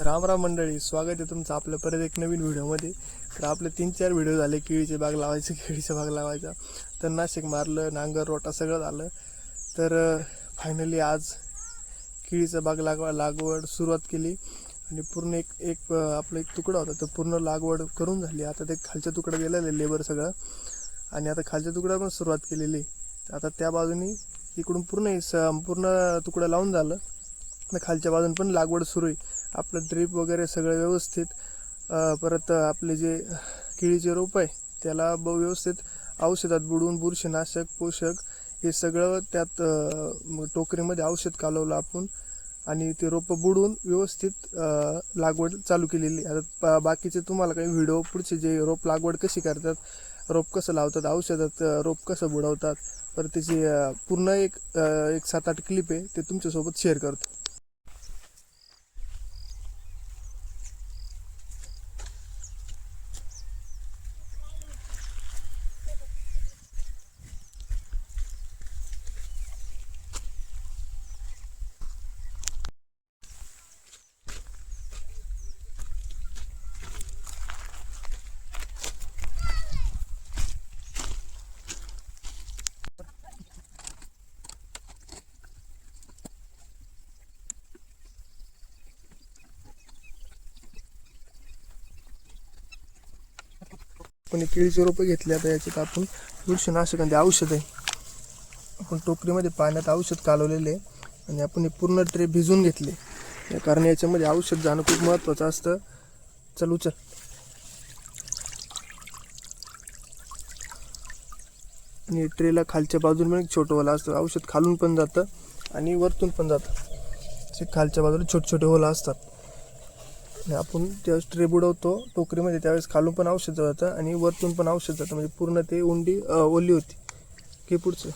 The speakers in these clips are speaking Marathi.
राम राम मंडळी स्वागत आहे तुमचं आपल्या परत एक नवीन व्हिडिओमध्ये. तर आपले तीन चार व्हिडिओ झाले केळीचे बाग लावायचे केळीचा बाग लावायचा. तर नाशिक मारलं नांगर रोटा सगळं झालं. तर फायनली आज केळीचा बाग लागवा लागवड सुरुवात केली. आणि पूर्ण एक एक आपलं आपला एक तुकडा होता. तो पूर्ण लागवड करून झाली. आता ते खालच्या तुकडा गेलेलं आहे लेबर सगळं. आणि आता खालच्या तुकडा पण सुरुवात केलेली. आता त्या बाजूनी इकडून पूर्ण स- पूर्ण तुकडा लावून झालं. खालच्या बाजून पण लागवड सुरू आहे. आपलं ड्रीप वगैरे सगळं व्यवस्थित परत आपले जे केळीचे रोप आहे त्याला ब व्यवस्थित औषधात बुडवून बुरशीनाशक पोषक हे सगळं त्यात टोकरीमध्ये औषध कालवलं आपण आणि ते रोपं बुडवून व्यवस्थित लागवड चालू केलेली आहे. आता पा- बाकीचे तुम्हाला काही व्हिडिओ पुढचे जे रोप लागवड कशी करतात रोप कसं लावतात औषधात रोप कसं बुडवतात तर त्याची पूर्ण एक एक सात आठ क्लिप आहे ते तुमच्यासोबत शेअर करतो आपण केळीचे रोपं घेतले आता याच्यात आपण बुरशीनाशकांचे ते औषध आहे. आपण टोकरीमध्ये पाण्यात औषध कालवलेले आहे आणि आपण हे पूर्ण ट्रे भिजून घेतले. या कारण याच्यामध्ये औषध जाणं खूप महत्त्वाचं असतं. चल उचल. आणि ट्रेला खालच्या बाजूला पण एक छोटं असतं. औषध खालून पण जातं आणि वरतून पण जातं. असे खालच्या बाजूला छोटे छोटे होलं असतात. आपण ज्यावेळेस ट्रे बुडवतो टोकरीमध्ये त्यावेळेस खालून पण औषध जातं आणि वरतून पण औषध जातं म्हणजे पूर्ण ते उंडी ओली होती. की पुढचं.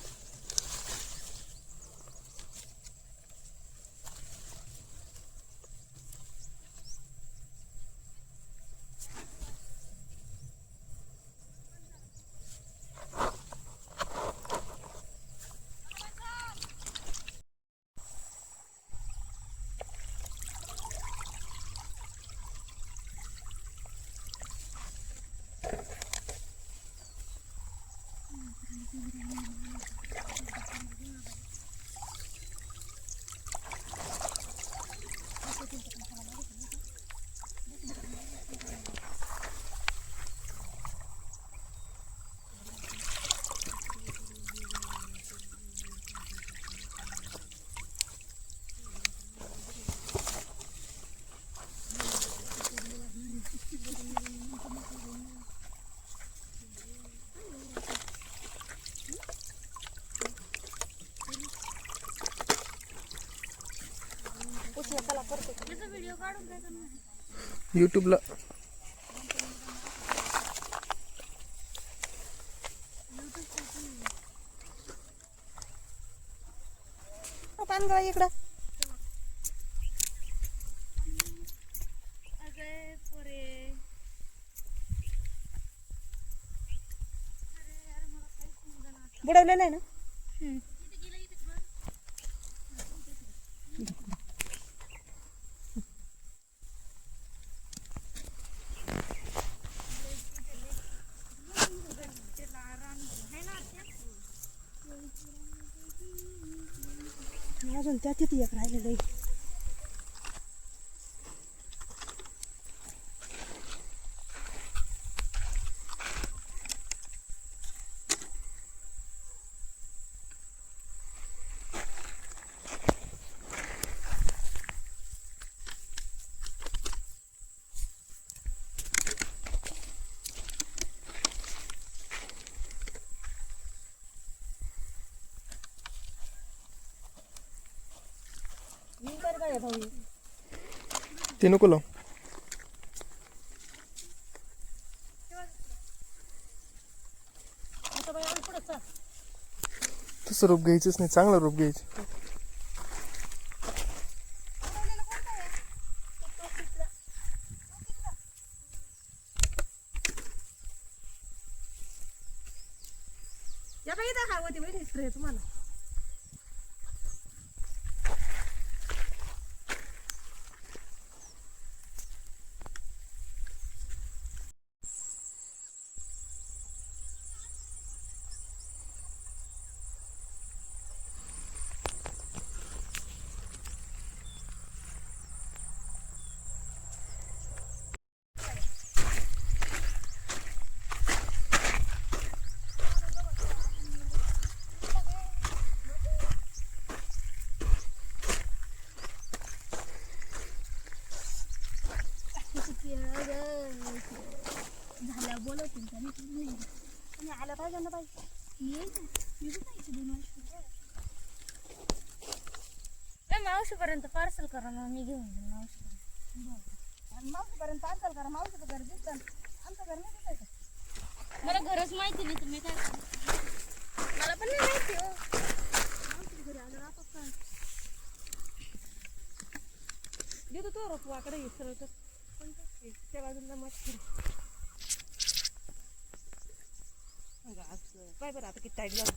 यूट्यूबला. पानगळा इकडं. बुडवलेलं आहे ना? अजून त्या तिथे एक राहिलेलं आहे. ते नको लाव. तसं रोप घ्यायचंच नाही चांगलं रोप घ्यायचं. या बाई इथं खावं ती स्प्रे तुम्हाला. बोलवतील का? नाही आलं पाहिजे ना पाहिजे येईल ना. मी पण जायची दोन वर्ष मावशीपर्यंत पार्सल करा मग मी घेऊन जाईन मावशीपर्यंत. मावशीपर्यंत पार्सल करा. मावशीचं घर दिसतं आमचं घर नाही दिसायचं मला घरच माहिती नाही तुम्ही काय मला पण नाही माहिती हो. घरी आलं राहतात का? देतो तो रोपवाकडे सरळ तर. त्या बाजूला मस्त पाय बरं आता किती टाईट झालं